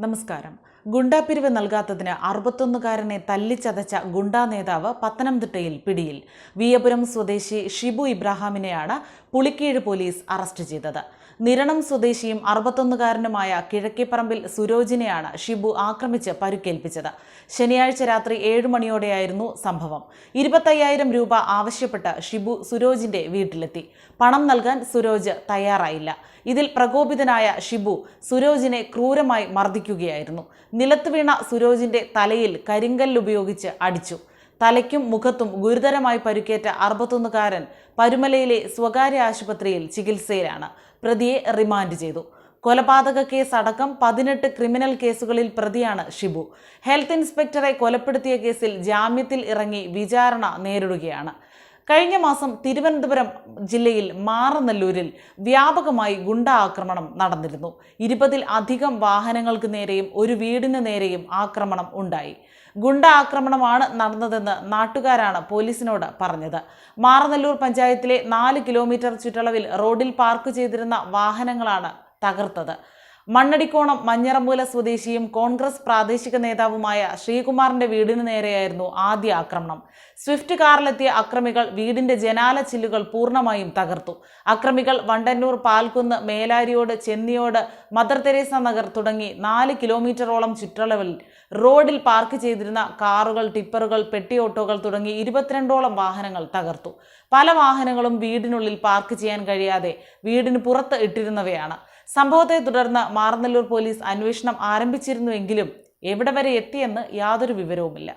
നമസ്കാരം. ഗുണ്ടാപ്പിരിവ് നൽകാത്തതിന് അറുപത്തൊന്നുകാരനെ തല്ലിച്ചതച്ച ഗുണ്ടാ നേതാവ് പത്തനംതിട്ടയിൽ പിടിയിൽ. വിയപുരം സ്വദേശി ഷിബു ഇബ്രാഹാമിനെയാണ് പുളിക്കീഴ് പോലീസ് അറസ്റ്റ് ചെയ്തത്. നിരണം സ്വദേശിയും അറുപത്തൊന്നുകാരനുമായ കിഴക്കേപ്പറമ്പിൽ സുരോജിനെയാണ് ഷിബു ആക്രമിച്ച് പരുക്കേൽപ്പിച്ചത്. ശനിയാഴ്ച രാത്രി ഏഴ് മണിയോടെയായിരുന്നു സംഭവം. ഇരുപത്തയ്യായിരം രൂപ ആവശ്യപ്പെട്ട് ഷിബു സുരോജിന്റെ വീട്ടിലെത്തി. പണം നൽകാൻ സുരോജ് തയ്യാറായില്ല. ഇതിൽ പ്രകോപിതനായ ഷിബു സുരോജിനെ ക്രൂരമായി മർദ്ദിക്കുകയായിരുന്നു. നിലത്ത് വീണ സുരോജിന്റെ തലയിൽ കരിങ്കല്ലുപയോഗിച്ച് അടിച്ചു. തലയ്ക്കും മുഖത്തും ഗുരുതരമായി പരുക്കേറ്റ അറുപത്തൊന്നുകാരൻ പരുമലയിലെ സ്വകാര്യ ആശുപത്രിയിൽ ചികിത്സയിലാണ്. പ്രതിയെ റിമാൻഡ് ചെയ്തു. കൊലപാതക കേസ് അടക്കം പതിനെട്ട് ക്രിമിനൽ കേസുകളിൽ പ്രതിയാണ് ഷിബു. ഹെൽത്ത് ഇൻസ്പെക്ടറെ കൊലപ്പെടുത്തിയ കേസിൽ ജാമ്യത്തിൽ ഇറങ്ങി വിചാരണ നേരിടുകയാണ്. കഴിഞ്ഞ മാസം തിരുവനന്തപുരം ജില്ലയിൽ മാറനല്ലൂരിൽ വ്യാപകമായി ഗുണ്ട ആക്രമണം നടന്നിരുന്നു. ഇരുപതിൽ അധികം വാഹനങ്ങൾക്ക് നേരെയും ഒരു വീടിന് നേരെയും ആക്രമണം ഉണ്ടായി. ഗുണ്ട ആക്രമണമാണ് നടന്നതെന്ന് നാട്ടുകാരാണ് പോലീസിനോട് പറഞ്ഞത്. മാറനല്ലൂർ പഞ്ചായത്തിലെ നാല് കിലോമീറ്റർ ചുറ്റളവിൽ റോഡിൽ പാർക്ക് ചെയ്തിരുന്ന വാഹനങ്ങളാണ് തകർത്തത്. മണ്ണടിക്കോണം മഞ്ഞറമൂല സ്വദേശിയും കോൺഗ്രസ് പ്രാദേശിക നേതാവുമായ ശ്രീകുമാറിന്റെ വീടിന് നേരെയായിരുന്നു ആദ്യ ആക്രമണം. സ്വിഫ്റ്റ് കാറിലെത്തിയ അക്രമികൾ വീടിന്റെ ജനാല ചില്ലുകൾ പൂർണമായും തകർത്തു. അക്രമികൾ വണ്ടന്നൂർ പാൽക്കുന്ന് മേലാരിയോട് ചെന്നിയോട് മദർ തെരേസ നഗർ തുടങ്ങി നാല് കിലോമീറ്ററോളം ചുറ്റളവിൽ റോഡിൽ പാർക്ക് ചെയ്തിരുന്ന കാറുകൾ ടിപ്പറുകൾ പെട്ടി ഓട്ടോകൾ തുടങ്ങി ഇരുപത്തിരണ്ടോളം വാഹനങ്ങൾ തകർത്തു. പല വാഹനങ്ങളും വീടിനുള്ളിൽ പാർക്ക് ചെയ്യാൻ കഴിയാതെ വീടിന് പുറത്ത് ഇട്ടിരുന്നവയാണ്. സംഭവത്തെ തുടർന്ന് മാറനല്ലൂർ പോലീസ് അന്വേഷണം ആരംഭിച്ചിരുന്നുവെങ്കിലും എവിടെ വരെ എത്തിയെന്ന് യാതൊരു വിവരവുമില്ല